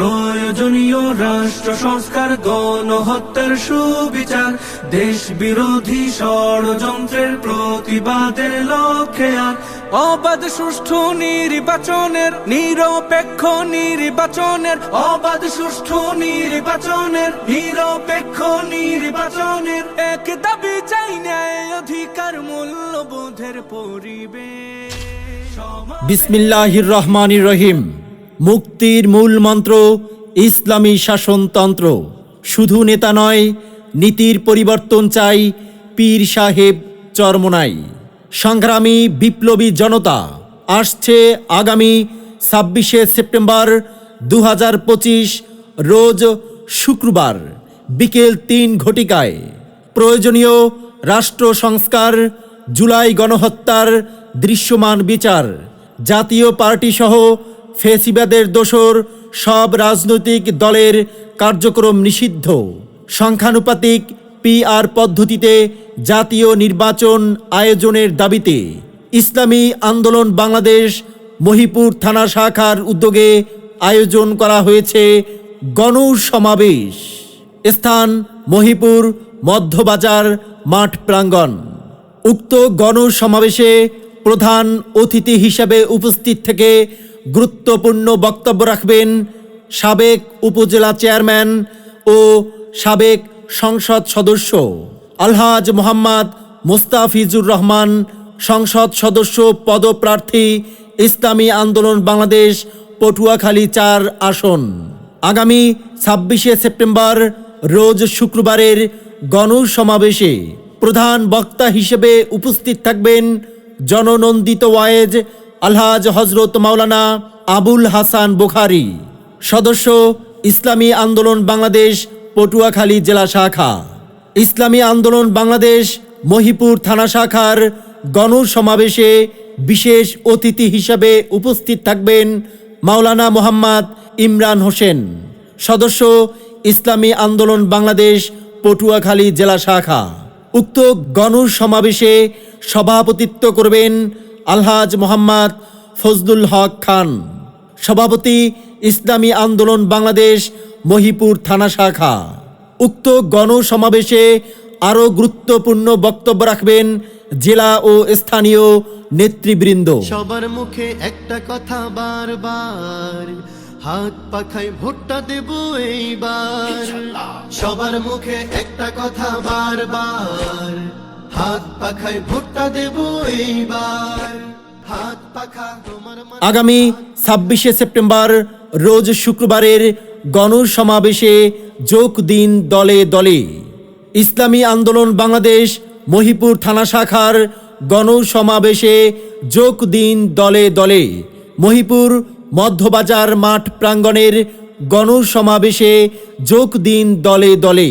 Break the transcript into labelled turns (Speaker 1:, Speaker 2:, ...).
Speaker 1: প্রয়োজনীয় রাষ্ট্র সংস্কার গণহত্যার সুবিচার দেশ বিরোধী ষড়যন্ত্রের প্রতিবাদের লক্ষ্যে আর। অবাধ সুষ্ঠু নির্বাচনের নিরপেক্ষ নির্বাচনের অবাধ সুষ্ঠু নির্বাচনের নিরপেক্ষ নির্বাচনের। এক দাবি চাই ন্যায় অধিকার মূল্যবোধের পরিবেশ।
Speaker 2: বিসমিল্লাহির রহমানির রহিম। মুক্তির মূল মন্ত্র, ইসলামী শাসনতন্ত্র। শুধু নেতা নয়, নীতির পরিবর্তন চাই, পীর সাহেব চরমনাই। সংগ্রামী বিপ্লবী জনতা, আসছে আগামী ছাব্বিশে সেপ্টেম্বর দু হাজার পঁচিশ, রোজ শুক্রবার, বিকেল তিন ঘটিকায়। প্রয়োজনীয় রাষ্ট্র সংস্কার, জুলাই গণহত্যার দৃশ্যমান বিচার, জাতীয় পার্টি সহ ফেসিবাদের দোসর সব রাজনৈতিক দলের কার্যক্রম নিষিদ্ধ। সংখ্যানুপাতিক পিআর পদ্ধতিতে জাতীয় নির্বাচন আয়োজনের দাবিতে ইসলামী আন্দোলন বাংলাদেশ মহিপুর থানা শাখার উদ্যোগে আয়োজন করা হয়েছে গণ সমাবেশ। স্থান মহিপুর মধ্যবাজার মাঠ প্রাঙ্গণ। উক্ত গণ সমাবেশে প্রধান অতিথি হিসেবে উপস্থিত থেকে গুরুত্বপূর্ণ বক্তব্য রাখবেন সাবেক উপজেলা চেয়ারম্যান ও সাবেক সংসদ সদস্য আলহাজ মোহাম্মদ মুস্তাফিজুর রহমান, সংসদ সদস্য পদপ্রার্থী, ইসলামী আন্দোলন বাংলাদেশ, পটুয়াখালী চার আসন। আগামী ছাব্বিশে সেপ্টেম্বর, রোজ শুক্রবারের গণ সমাবেশে প্রধান বক্তা হিসেবে উপস্থিত থাকবেন জননন্দিত ওয়ায়েজ আলহাজ হজরত মাওলানা আবুল হাসান বুখারি, সদস্য ইসলামী আন্দোলন বাংলাদেশ, পটুয়াখালী জেলা শাখা। ইসলামী আন্দোলন বাংলাদেশ, মহিপুর থানা শাখার গণ সমাবেশে বিশেষ অতিথি হিসাবে উপস্থিত থাকবেন মাওলানা মোহাম্মদ ইমরান হোসেন, সদস্য ইসলামী আন্দোলন বাংলাদেশ, পটুয়াখালী জেলা শাখা। উক্ত গণ সমাবেশে সভাপতিত্ব করবেন আলহাজ মোহাম্মদ ফজলুল হক খান। সভাপতি ইসলামী আন্দোলন বাংলাদেশ মহিপুর থানা শাখা। উক্ত গণসমাবেশে আরও গুরুত্বপূর্ণ বক্তব্য রাখবেন জেলা ও স্থানীয় নেতৃবৃন্দ।
Speaker 3: সবার মুখে একটা কথা বারবার হাত পাখায় ভোটটা দেব এইবার। সবার মুখে একটা কথা বারবার
Speaker 2: আগামী ছাব্বিশে সেপ্টেম্বর, রোজ শুক্রবারের গণ সমাবেশে যোগ দিন দলে দলে। ইসলামী আন্দোলন বাংলাদেশ, মহিপুর থানা শাখার গণ সমাবেশে যোগ দিন দলে দলে। মহিপুর মধ্যবাজার মাঠ প্রাঙ্গণের গণ সমাবেশে যোগ দিন দলে দলে।